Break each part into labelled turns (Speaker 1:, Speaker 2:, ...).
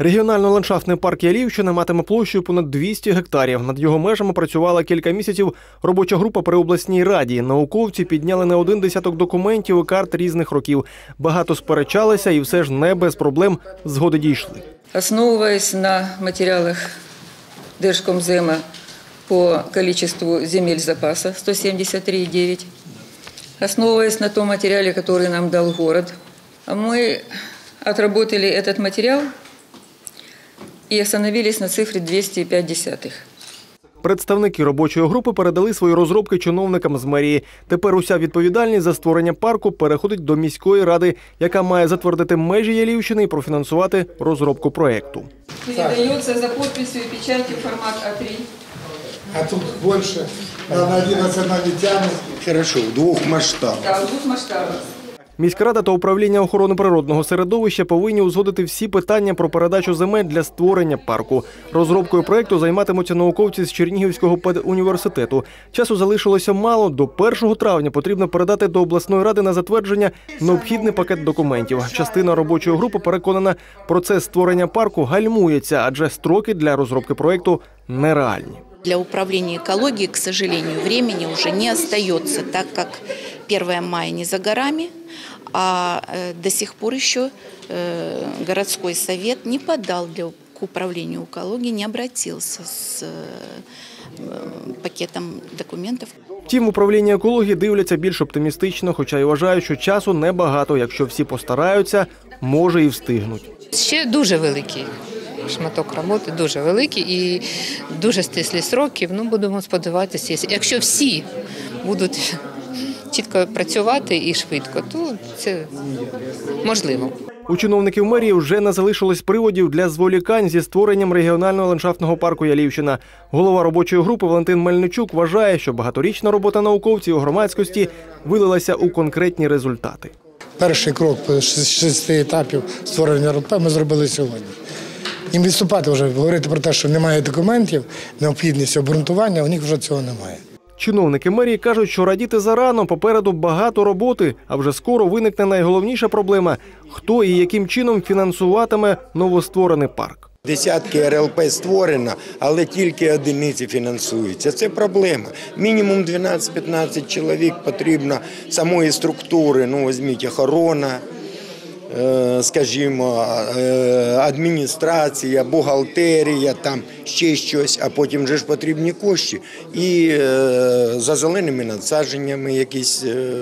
Speaker 1: Регіонально-ландшафтний парк Ялівщина матиме площею понад 200 гектарів. Над його межами працювала кілька місяців робоча група при обласній раді. Науковці підняли не один десяток документів і карт різних років. Багато сперечалися і все ж не без проблем згоди дійшли.
Speaker 2: Основываясь на материалах Держкомзема по количеству земель запаса 173,9, основываясь на том материале, который нам дал город, мы отработали этот материал и остановились на цифре 205.
Speaker 1: Представники робочої групи передали свої розробки чиновникам з мерії. Тепер уся відповідальність за створення парку переходить до міської ради, яка має затвердити межі Ялівщини і профінансувати розробку проекту.
Speaker 2: Передается за и печатью формат А3.
Speaker 3: А тут больше, на 11 она не тянет.
Speaker 4: Хорошо, в двух масштабах.
Speaker 2: Да, в двух масштабах.
Speaker 1: Міськрада та управління охорони природного середовища повинні узгодити всі питання про передачу земель для створення парку. Розробкою проекту займатимуться науковці з Чернігівського педуніверситету. Часу залишилося мало. До 1 травня потрібно передати до обласної ради на затвердження необхідний пакет документів. Частина робочої групи переконана, процес створення парку гальмується, адже строки для розробки проекту нереальні.
Speaker 5: Для управления экологией, к сожалению, времени уже не остается, так как 1 мая не за горами, а э, до сих пор еще э, городской совет не подал для, к управлению экологией, не обратился с э, пакетом документов.
Speaker 1: Втім, в управлінні екології дивляться більш оптимістично, хоча й вважають, що часу небагато. Якщо всі постараються, може і встигнуть.
Speaker 6: Ще дуже великий шматок роботи, дуже великий і дуже стислі сроки. Ну, будемо сподіватися, якщо всі будуть чітко працювати і швидко, то це можливо.
Speaker 1: У чиновників мерії вже не залишилось приводів для зволікань зі створенням регіонального ландшафтного парку Ялівщина. Голова робочої групи Валентин Мельничук вважає, що багаторічна робота науковців у громадськості вилилася у конкретні результати.
Speaker 3: Перший крок з шести етапів створення РП ми зробили сьогодні. Їм відступати вже, говорити про те, що немає документів, необхідність обґрунтування, у них вже цього немає.
Speaker 1: Чиновники мерії кажуть, що радіти зарано, попереду багато роботи, а вже скоро виникне найголовніша проблема: хто і яким чином фінансуватиме новостворений парк.
Speaker 4: Десятки РЛП створено, але тільки одиниці фінансуються. Це проблема. Мінімум 12-15 чоловік потрібно самої структури. Ну, візьміть охорона, скажімо, е, адміністрація, бухгалтерія, там ще щось, а потім же ж потрібні кошти. І е, за зеленими насадженнями якийсь е,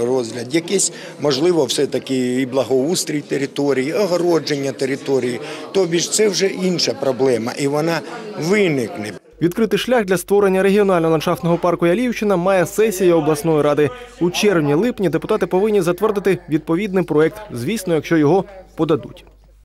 Speaker 4: розгляд, якийсь, можливо, все-таки і благоустрій території, огородження території. Тобі це вже інша проблема, і вона виникне.
Speaker 1: Відкритий шлях для створення регіонального ландшафтного парку Ялівщина має сесія обласної ради. У червні-липні депутати повинні затвердити відповідний проект, звісно, якщо його подадуть.